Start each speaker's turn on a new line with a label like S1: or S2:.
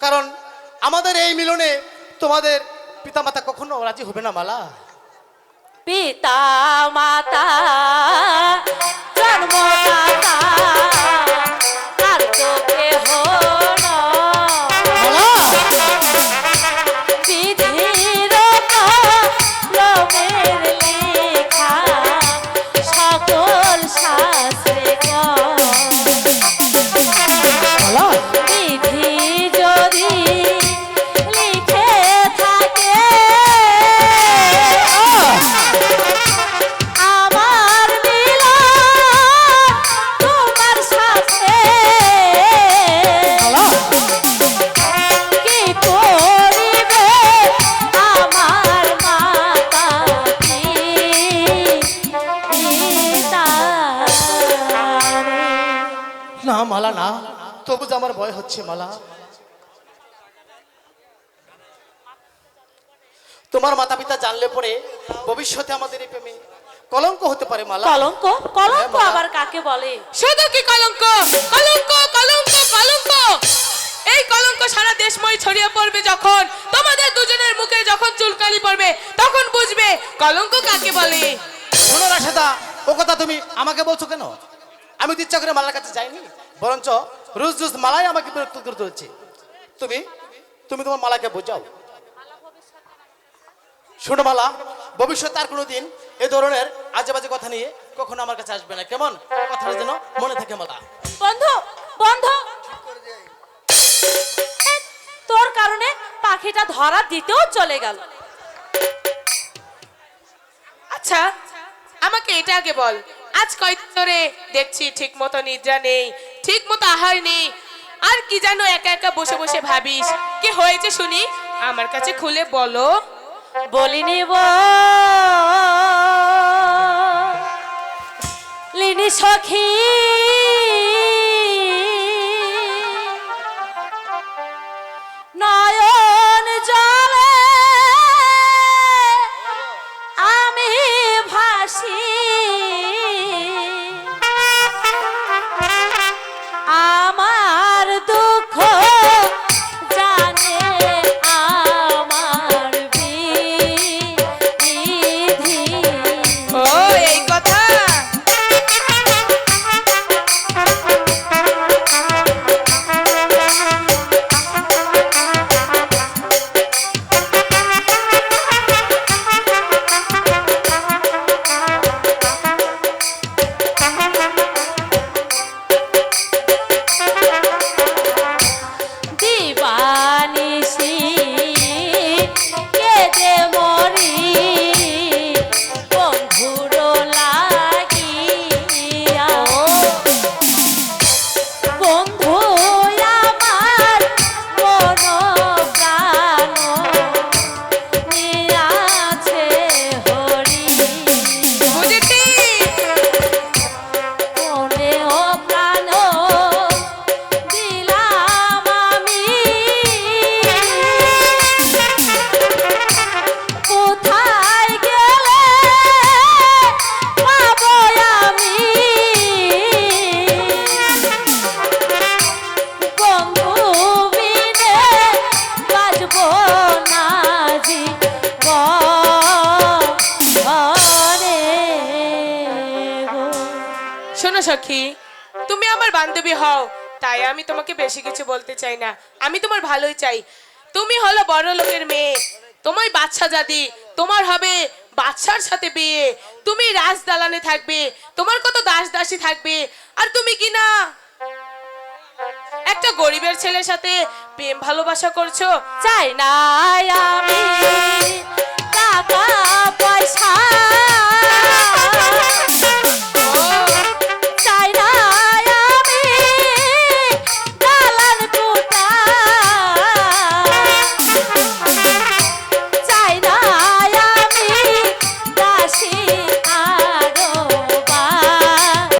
S1: কারণ আমাদের এই মিলনে তোমাদের পিতা মাতা কখনো রাজি হবে না মালা।
S2: পিতা মাতা
S1: মালা না তবু যে আমার ভয় হচ্ছে মালা। তোমার মাতা পিতা জানলে পরে ভবিষ্যতে আমাদের এই প্রেমে কলঙ্ক হতে পারে মালা।
S2: কলঙ্ক? কলঙ্ক
S1: হ্যাঁ,
S2: আবার কাকে বলে?
S3: শুধু কি কলঙ্ক? কলঙ্ক কলঙ্ক কলঙ্ক। এই কলঙ্ক সারা দেশময় ছড়িয়ে পড়বে যখন তোমাদের দুজনের মুখে যখন চুলকালি পড়বে তখন বুঝবে কলঙ্ক কাকে বলে।
S1: শোনো রাশেদা ও কথা তুমি আমাকে বলছো কেন? আমি তো ইচ্ছা করে মালার কাছে যাইনি। বরঞ্চ রোজ রোজ মালাই আমাকে বিরক্ত করে তুলছে। তুমি তুমি তোমার মালাকে বোঝাও। শোনো মালা ভবিষ্যতে আর কোনোদিন এ ধরনের আজে বাজে কথা নিয়ে কখনো আমার কাছে আসবে না। কেমন? কথাটা যেন মনে থাকে মালা।
S2: বন্ধ বন্ধ। তোর কারণে পাখিটা ধরা দিতেও চলে গেল।
S3: আচ্ছা আমাকে এটা আগে বল। আজ কয়েকদিন ধরে দেখছি ঠিক মতো নিদ্রা নেই ঠিক মতো আহার নেই। আর কি জানো একা একা বসে বসে ভাবিস? কি হয়েছে শুনি? আমার কাছে খুলে বলো।
S2: বলিনি লিনি সখী। বন্ধু
S3: সখী তুমি আমার বান্ধবী হও। তাই আমি তোমাকে বেশি কিছু বলতে চাই না। আমি তোমার ভালোই চাই। তুমি হলো বড় লোকের মেয়ে। তোমার বাচ্চা জাদি তোমার হবে বাচ্চার সাথে বিয়ে। তুমি রাজ দালানে থাকবে, তোমার কত দাস দাসী থাকবে। আর তুমি কি না? একটা গরিবের ছেলের সাথে প্রেম ভালোবাসা করছ?
S2: চাই না আমি